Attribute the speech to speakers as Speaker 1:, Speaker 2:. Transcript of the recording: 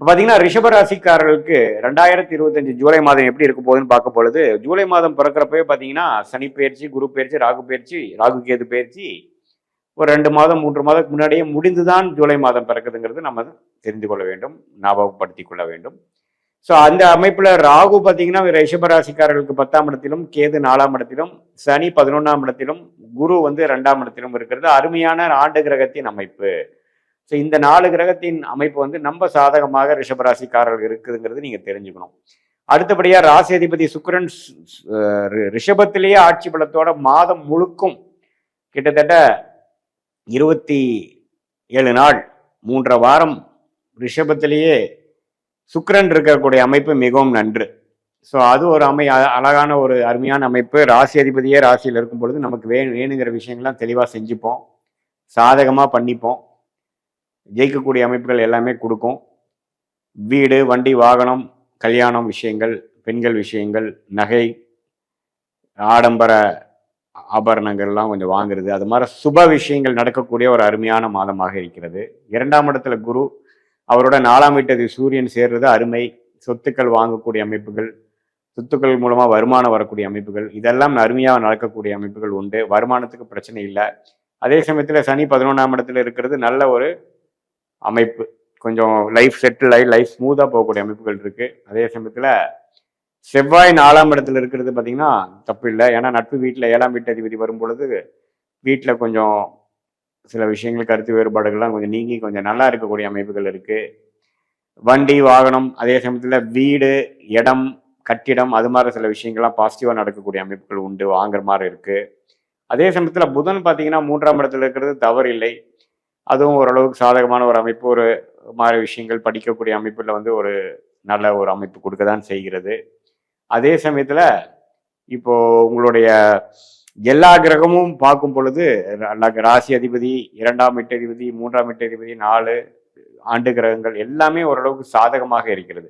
Speaker 1: இப்போ பார்த்தீங்கன்னா ரிஷபராசிக்காரர்களுக்கு ரெண்டாயிரத்தி இருபத்தஞ்சு ஜூலை மாதம் எப்படி இருக்க போகுதுன்னு பார்க்க பொழுது ஜூலை மாதம் பிறக்கிறப்பவே பார்த்தீங்கன்னா சனி பயிற்சி குரு பயிற்சி ராகு பயிற்சி ராகு கேது பயிற்சி ஒரு ரெண்டு மாதம் மூன்று மாதத்துக்கு முன்னாடியே முடிந்துதான் ஜூலை மாதம் பிறக்குதுங்கிறது நம்ம தெரிந்து கொள்ள வேண்டும் ஞாபகப்படுத்தி கொள்ள வேண்டும். ஸோ அந்த அமைப்பில் ராகு பார்த்தீங்கன்னா ரிஷபராசிக்காரர்களுக்கு பத்தாம் இடத்திலும் கேது நாலாம் இடத்திலும் சனி பதினொன்றாம் இடத்திலும் குரு வந்து ரெண்டாம் இடத்திலும் இருக்கிறது. அருமையான ஆண்டு கிரகத்தின் அமைப்பு. ஸோ இந்த நாலு கிரகத்தின் அமைப்பு வந்து நம்ம சாதகமாக ரிஷபராசிக்காரர்கள் இருக்குதுங்கிறது நீங்கள் தெரிஞ்சுக்கணும். அடுத்தபடியாக ராசி அதிபதி ரி- ரிஷபத்திலேயே ஆட்சி பலத்தோட மாதம் முழுக்கும் கிட்டத்தட்ட இருபத்தி ஏழு நாள் மூன்றரை வாரம் ரிஷபத்திலேயே சுக்கரன் இருக்கக்கூடிய அமைப்பு மிகவும் நன்று. ஸோ அது ஒரு அமை அழகான ஒரு அருமையான அமைப்பு. ராசி அதிபதியே ராசியில் இருக்கும் பொழுது நமக்கு வே வேணுங்கிற விஷயங்கள்லாம் தெளிவாக செஞ்சுப்போம். சாதகமாக பண்ணிப்போம். ஜெயிக்கக்கூடிய அமைப்புகள் எல்லாமே கொடுக்கும். வீடு வண்டி வாகனம் கல்யாணம் விஷயங்கள் பெண்கள் விஷயங்கள் நகை ஆடம்பர ஆபரணங்கள்லாம் கொஞ்சம் வாங்குறது. அது மாதிரி சுப விஷயங்கள் நடக்கக்கூடிய ஒரு அருமையான மாதமாக இருக்கிறது. இரண்டாம் இடத்துல குரு அவரோட நாலாம் வீட்டது சூரியன் சேர்றது அருமை. சொத்துக்கள் வாங்கக்கூடிய அமைப்புகள் சொத்துக்கள் மூலமாக வருமானம் வரக்கூடிய அமைப்புகள் இதெல்லாம் அருமையாக நடக்கக்கூடிய அமைப்புகள் உண்டு. வருமானத்துக்கு பிரச்சனை இல்லை. அதே சமயத்தில் சனி பதினொன்றாம் இடத்துல இருக்கிறது நல்ல ஒரு அமைப்பு. கொஞ்சம் லைஃப் செட்டில் ஆகி லைஃப் ஸ்மூத்தாக போகக்கூடிய அமைப்புகள் இருக்குது அதே சமயத்தில் செவ்வாய் நாலாம் இடத்துல இருக்கிறது பார்த்தீங்கன்னா தப்பு இல்லை. ஏன்னா நட்பு வீட்டில் ஏழாம் வீட்டு அதிபதி வரும் பொழுது வீட்டில் கொஞ்சம் சில விஷயங்கள் கருத்து வேறுபாடுகள்லாம் கொஞ்சம் நீங்கி கொஞ்சம் நல்லா இருக்கக்கூடிய அமைப்புகள் இருக்குது வண்டி வாகனம் அதே சமயத்தில் வீடு இடம் கட்டிடம் அது மாதிரி சில விஷயங்கள்லாம் பாசிட்டிவாக நடக்கக்கூடிய அமைப்புகள் உண்டு வாங்குற மாதிரி இருக்குது அதே சமயத்தில் புதன் பார்த்தீங்கன்னா மூன்றாம் இடத்துல இருக்கிறது தவறு இல்லை அதுவும் ஓரளவுக்கு சாதகமான ஒரு அமைப்பு ஒரு மாதிரி விஷயங்கள் படிக்கக்கூடிய அமைப்பில் வந்து ஒரு நல்ல ஒரு அமைப்பு கொடுக்க தான் செய்கிறது. அதே சமயத்தில் இப்போ உங்களுடைய எல்லா கிரகமும் பார்க்கும் பொழுது ராசி அதிபதி இரண்டாம் எட்டதிபதி மூன்றாம் எட்டதிபதி நாலு ஆண்டு கிரகங்கள் எல்லாமே ஓரளவுக்கு சாதகமாக இருக்கிறது.